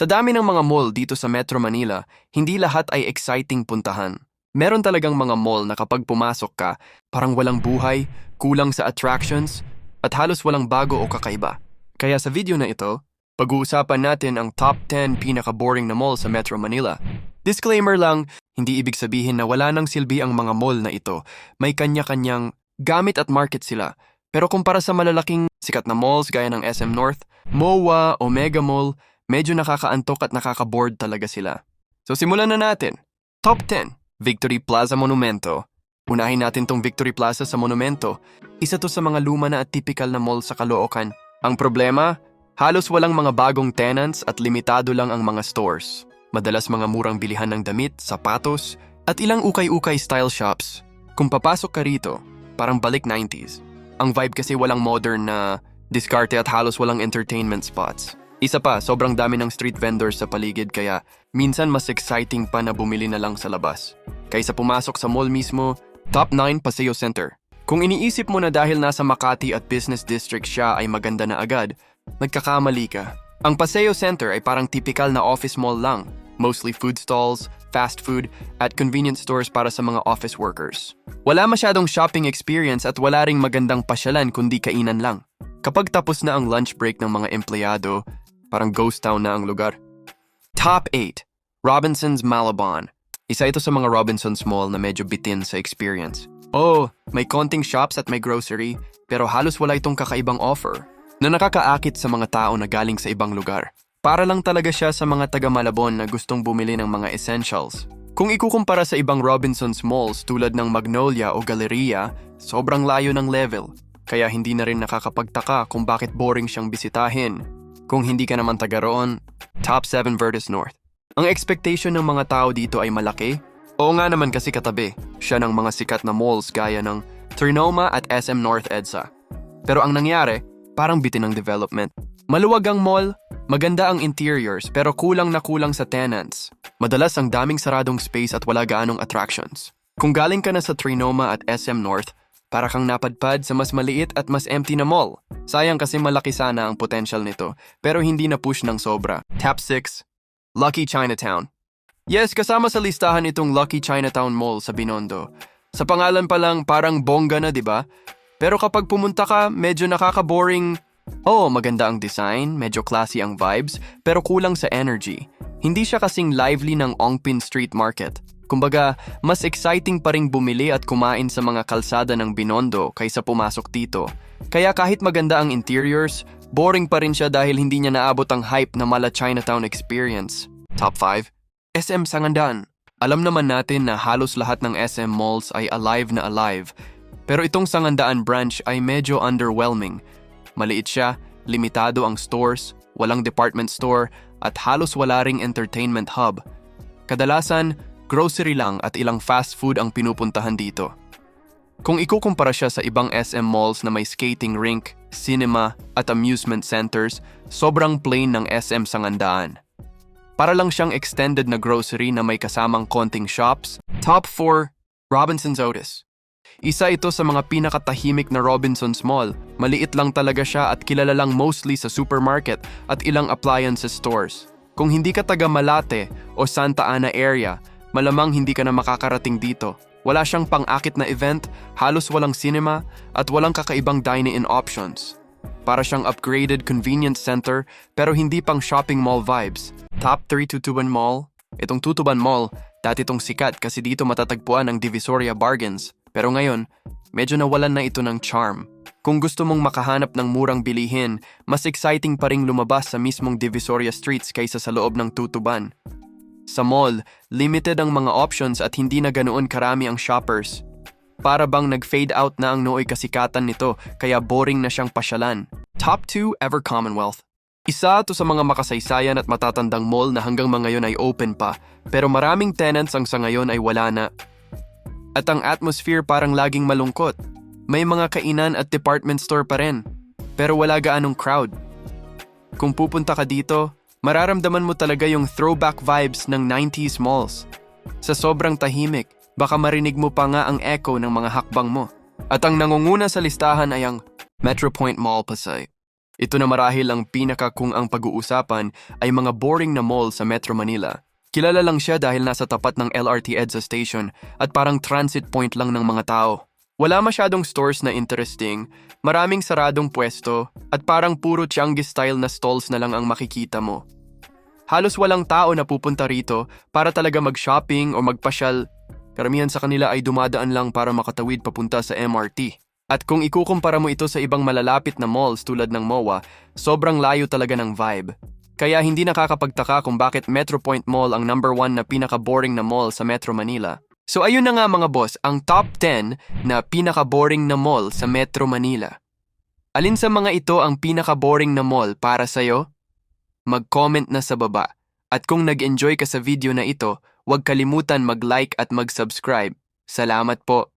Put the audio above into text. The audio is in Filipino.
Sa dami ng mga mall dito sa Metro Manila, hindi lahat ay exciting puntahan. Meron talagang mga mall na kapag pumasok ka, parang walang buhay, kulang sa attractions, at halos walang bago o kakaiba. Kaya sa video na ito, pag-uusapan natin ang top 10 pinaka-boring na mall sa Metro Manila. Disclaimer lang, hindi ibig sabihin na wala nang silbi ang mga mall na ito. May kanya-kanyang gamit at market sila. Pero kumpara sa malalaking sikat na malls gaya ng SM North, MOA, Omega Mall, medyo nakakaantok at nakaka-bored talaga sila. So simulan na natin. Top 10, Victory Plaza Monumento. Unahin natin tong Victory Plaza sa Monumento. Isa to sa mga luma na at typical na mall sa Caloocan. Ang problema, halos walang mga bagong tenants at limitado lang ang mga stores. Madalas mga murang bilihan ng damit, sapatos, at ilang ukay-ukay style shops. Kung papasok ka rito, parang balik 90s. Ang vibe kasi walang modern na diskarte at halos walang entertainment spots. Isa pa, sobrang dami ng street vendors sa paligid kaya minsan mas exciting pa na bumili na lang sa labas. Kaysa pumasok sa mall mismo, top 9 Paseo Center. Kung iniisip mo na dahil nasa Makati at Business District siya ay maganda na agad, nagkakamali ka. Ang Paseo Center ay parang typical na office mall lang. Mostly food stalls, fast food, at convenience stores para sa mga office workers. Wala masyadong shopping experience at wala ring magandang pasyalan kundi kainan lang. Kapag tapos na ang lunch break ng mga empleyado, parang ghost town na ang lugar. Top 8. Robinson's Malabon. Isa ito sa mga Robinson's Mall na medyo bitin sa experience. Oh, may konting shops at may grocery, pero halos wala itong kakaibang offer na nakakaakit sa mga tao na galing sa ibang lugar. Para lang talaga siya sa mga taga Malabon na gustong bumili ng mga essentials. Kung ikukumpara sa ibang Robinson's Malls tulad ng Magnolia o Galleria, sobrang layo ng level. Kaya hindi na rin nakakapagtaka kung bakit boring siyang bisitahin. Kung hindi ka naman taga roon, Top 7 Vertis North. Ang expectation ng mga tao dito ay malaki. Oo nga naman kasi katabi, siya ng mga sikat na malls gaya ng Trinoma at SM North EDSA. Pero ang nangyari, parang bitin ng development. Maluwag ang mall, maganda ang interiors pero kulang na kulang sa tenants. Madalas ang daming saradong space at wala gaanong attractions. Kung galing ka na sa Trinoma at SM North, para kang napadpad sa mas maliit at mas empty na mall. Sayang kasi malaki sana ang potential nito, pero hindi na push ng sobra. Tap 6, Lucky Chinatown. Yes, kasama sa listahan itong Lucky Chinatown Mall sa Binondo. Sa pangalan pa lang parang bongga na, di ba? Pero kapag pumunta ka, medyo nakaka-boring. Oo, maganda ang design, medyo classy ang vibes, pero kulang sa energy. Hindi siya kasing lively ng Ongpin Street Market. Kumbaga, mas exciting pa ring bumili at kumain sa mga kalsada ng Binondo kaysa pumasok dito. Kaya kahit maganda ang interiors, boring pa rin siya dahil hindi niya naabot ang hype na mala Chinatown experience. Top 5. SM Sangandan. Alam naman natin na halos lahat ng SM malls ay alive na alive. Pero itong Sangandaan branch ay medyo underwhelming. Maliit siya, limitado ang stores, walang department store, at halos wala ring entertainment hub. Kadalasan, grocery lang at ilang fast food ang pinupuntahan dito. Kung ikukumpara siya sa ibang SM malls na may skating rink, cinema, at amusement centers, sobrang plain ng SM Sangandaan. Para lang siyang extended na grocery na may kasamang konting shops. Top 4, Robinson's Otis. Isa ito sa mga pinakatahimik na Robinson's Mall. Maliit lang talaga siya at kilala lang mostly sa supermarket at ilang appliances stores. Kung hindi ka taga Malate o Santa Ana area, malamang hindi ka na makakarating dito. Wala siyang pang-akit na event, halos walang cinema, at walang kakaibang dine-in options. Para siyang upgraded convenience center pero hindi pang shopping mall vibes. Top 3 Tutuban Mall. Itong Tutuban Mall, dati itong sikat kasi dito matatagpuan ang Divisoria Bargains. Pero ngayon, medyo nawalan na ito ng charm. Kung gusto mong makahanap ng murang bilihin, mas exciting pa ring lumabas sa mismong Divisoria Streets kaysa sa loob ng Tutuban. Sa mall, limited ang mga options at hindi na ganoon karami ang shoppers. Para bang nag-fade out na ang nooy kasikatan nito kaya boring na siyang pasyalan. Top 2 Ever Commonwealth. Isa to sa mga makasaysayan at matatandang mall na hanggang mga ngayon ay open pa, pero maraming tenants ang sa ngayon ay wala na. At ang atmosphere parang laging malungkot. May mga kainan at department store pa rin, pero wala gaanong crowd. Kung pupunta ka dito, mararamdaman mo talaga yung throwback vibes ng 90s malls. Sa sobrang tahimik, baka marinig mo pa nga ang echo ng mga hakbang mo. At ang nangunguna sa listahan ay ang Metro Point Mall Pasay. Ito na marahil ang pinaka kung ang pag-uusapan ay mga boring na mall sa Metro Manila. Kilala lang siya dahil nasa tapat ng LRT EDSA station at parang transit point lang ng mga tao. Wala masyadong stores na interesting, maraming saradong pwesto, at parang puro Changi style na stalls na lang ang makikita mo. Halos walang tao na pupunta rito para talaga mag-shopping o magpasyal. Karamihan sa kanila ay dumadaan lang para makatawid papunta sa MRT. At kung ikukumpara mo ito sa ibang malalapit na malls tulad ng MOA, sobrang layo talaga ng vibe. Kaya hindi nakakapagtaka kung bakit Metro Point Mall ang number one na pinaka-boring na mall sa Metro Manila. So ayun na nga mga boss, ang top 10 na pinaka-boring na mall sa Metro Manila. Alin sa mga ito ang pinaka-boring na mall para sa'yo? Mag-comment na sa baba. At kung nag-enjoy ka sa video na ito, huwag kalimutan mag-like at mag-subscribe. Salamat po.